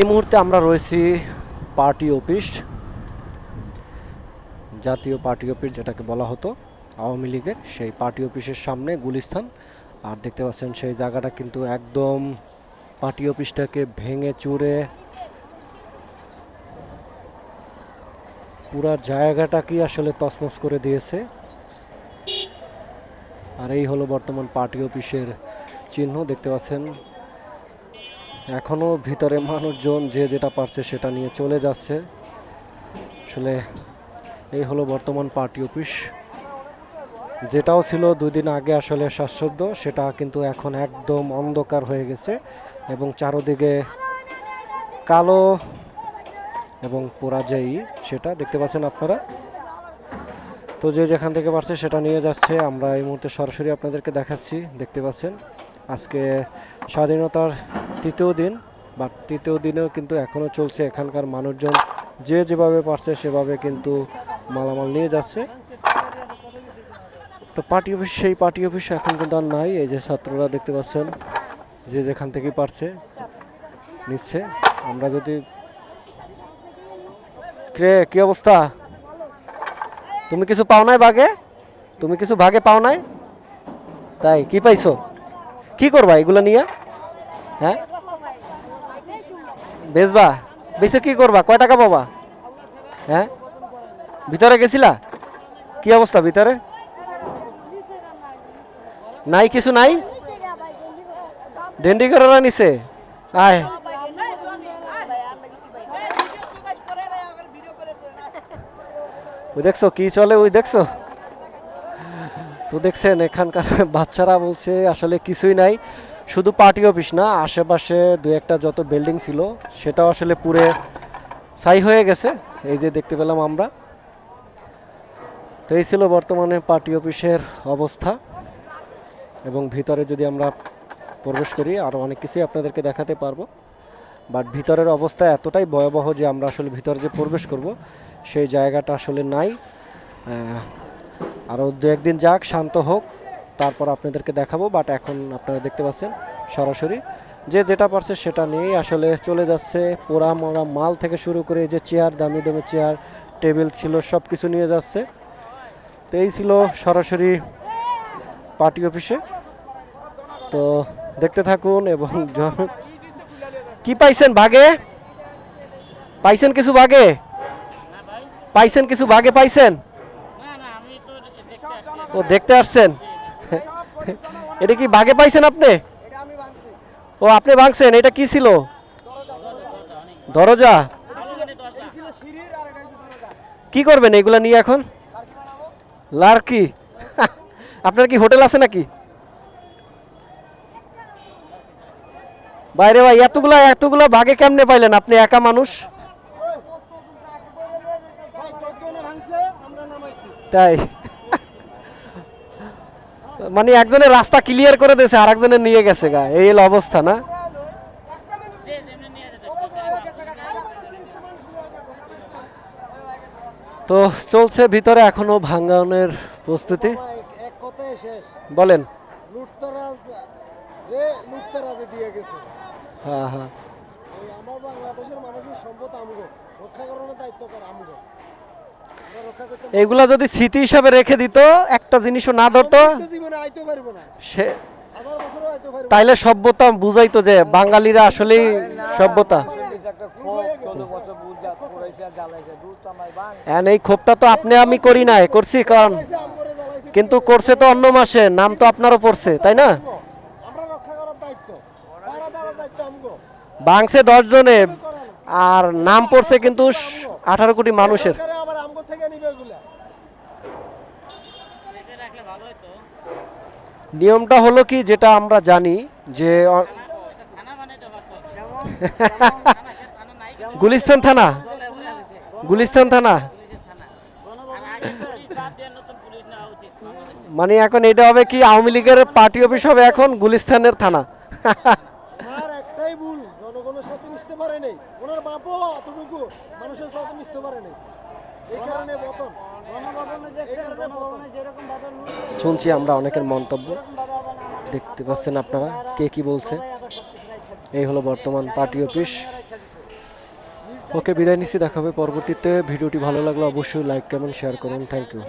এই মুহূর্তে আমরা রয়েছি পার্টি অফিস, জাতীয় পার্টি অফিস যেটাকে বলা হতো, আওয়ামী লীগের সেই পার্টি অফিসের সামনে গুলিস্তান। আর দেখতে পাচ্ছেন সেই জায়গাটা কিন্তু একদম পার্টি অফিসটাকে ভেঙে চুরে। পুরা জায়গাটা কি আসলে তছনছ করে দিয়েছে। আর এই হলো বর্তমান পার্টি অফিসের চিহ্ন, দেখতে পাচ্ছেন এখনও ভিতরে মানুষজন যে যেটা পারছে সেটা নিয়ে চলে যাচ্ছে। আসলে এই হলো বর্তমান পার্টি অফিস। যেটাও ছিল দুই দিন আগে আসলে শ্বাসসদ্য সেটা কিন্তু এখন একদম অন্ধকার হয়ে গেছে এবং চারোদিকে কালো এবং পোড়াজাই সেটা দেখতে পাচ্ছেন আপনারা। তো যে যেখান থেকে পারছে সেটা নিয়ে যাচ্ছে। আমরা এই মুহূর্তে সরাসরি আপনাদেরকে দেখাচ্ছি, দেখতে পাচ্ছেন। আজকে স্বাধীনতার তৃতীয় দিন বাট তৃতীয় দিনেও কিন্তু এখনও চলছে এখানকার মানুষজন যে যেভাবে পারছে সেভাবে কিন্তু মালামাল নিয়ে যাচ্ছে। তো পার্টি অফিস, সেই পার্টি অফিস এখন কিন্তু আর নাই। এই যে ছাত্ররা দেখতে পাচ্ছেন, যে যেখান থেকেই পারছে, নিচ্ছে। আমরা যদি কে, কি অবস্থা? তুমি কিছু পাও নাই ভাগে তুমি কিছু ভাগে পাও নাই? তাই, কি পাইছো? কি করবা এগুলো নিয়ে? হ্যাঁ? বেচবা? বেচে কি করবা? কয় টাকা পাবা? হ্যাঁ? ভিতরে গেছিলা? কি অবস্থা ভিতরে? নাই কিছু নাই? ডেন্ডি করে নিছে আয়। ওই দেখছ কি চলে ওই দেখছ? তো দেখছেন এখানকার বাচ্চারা বলছে আসলে কিছুই নাই। শুধু পার্টি অফিস না, আশেপাশে দু একটা যত বিল্ডিং ছিল, সেটাও আসলে পুরে ছাই হয়ে গেছে। এই যে দেখতে পেলাম আমরা। তো এই ছিল বর্তমানে পার্টি অফিসের অবস্থা। এবং ভিতরে যদি আমরা প্রবেশ করি আরও অনেক কিছুই আপনাদেরকে দেখাতে পারব। বাট ভিতরের অবস্থা এতটাই ভয়াবহ যে আমরা আসলে ভিতরে যে প্রবেশ করব, সেই জায়গাটা আসলে নাই। আরও দু একদিন যাক, শান্ত হোক। তারপর আপনাদেরকে দেখাবো বাট এখন আপনারা দেখতে পাচ্ছেন সরাসরি যে যেটা পারছে সেটা নিয়েই আসলে চলে যাচ্ছে। পোড়া মোড়া মাল থেকে শুরু করে যে চেয়ার দামি দামি চেয়ার টেবিল ছিল সব কিছু নিয়ে যাচ্ছে। তো এই ছিল সরাসরি পার্টি অফিসে। তো দেখতে থাকুন এবং কি পাইছেন ভাগে পাইছেন কিছু ভাগে পাইছেন কিছু ভাগে পাইছেন? ও দেখতে আসছেন? এটা কি বাগে পাইছেন আপনি ও আপনি ভাঙছেন এটা কি ছিল দরজা কি করবেন এগুলা নিয়ে এখন লার্কি আপনার কি হোটেল আছে নাকি বাইরে ভাই এতগুলা এতগুলা ভাগে কেমনে পাইলেন আপনি একা মানুষ তাই মানে একজনের রাস্তা ক্লিয়ার করে দিয়েছে আর একজনের নিয়ে গেছে গা। এই হলো অবস্থা না? তো চলছে ভিতরে এখনও ভাঙ্গানোর প্রস্তুতি। বলেন। হ্যাঁ হ্যাঁ। আমার বাংলাদেশের মানুষের সম্পদ আমগো রক্ষা করানোর দায়িত্ব কর আমগো। এগুলা যদি স্মৃতি হিসাবে রেখে দিত একটা জিনিসও না ধরতো সে। তাইলে সভ্যতা বুঝাইতো যে বাঙালিরা আসলেই সভ্যতা। এই ক্ষোভটা তো আপনি আমি করি নাই করছি কারণ কিন্তু করছে তো অন্য মাসে নাম তো আপনারও পড়ছে তাই না? বাংছে দশ জনে আর নাম পড়ছে কিন্তু আঠারো কোটি মানুষের। নিবে নিয়মটা হলো কি যেটা আমরা জানি যে গুলিস্তান থানা। গুলিস্তান থানা। মানে এখন এটা হবে কি আওয়ামী লীগের পার্টি অফিস হবে এখন গুলিস্তানের থানা। একটাই ভুল। জনগণের সাথে মিশতে পারে নাই ওনার বাপও অতটুকু মানুষের সাথে মিশতে পারে নাই শুনছি আমরা অনেকের মন্তব্য। দেখতে পাচ্ছেন আপনারা কে কি বলছে। এই হলো বর্তমান পার্টি অফিস। ওকে বিদায় নিচ্ছি, দেখা হবে পরবর্তীতে। ভিডিওটি ভালো লাগলে অবশ্যই লাইক, কমেন্ট, শেয়ার করুন। Thank you.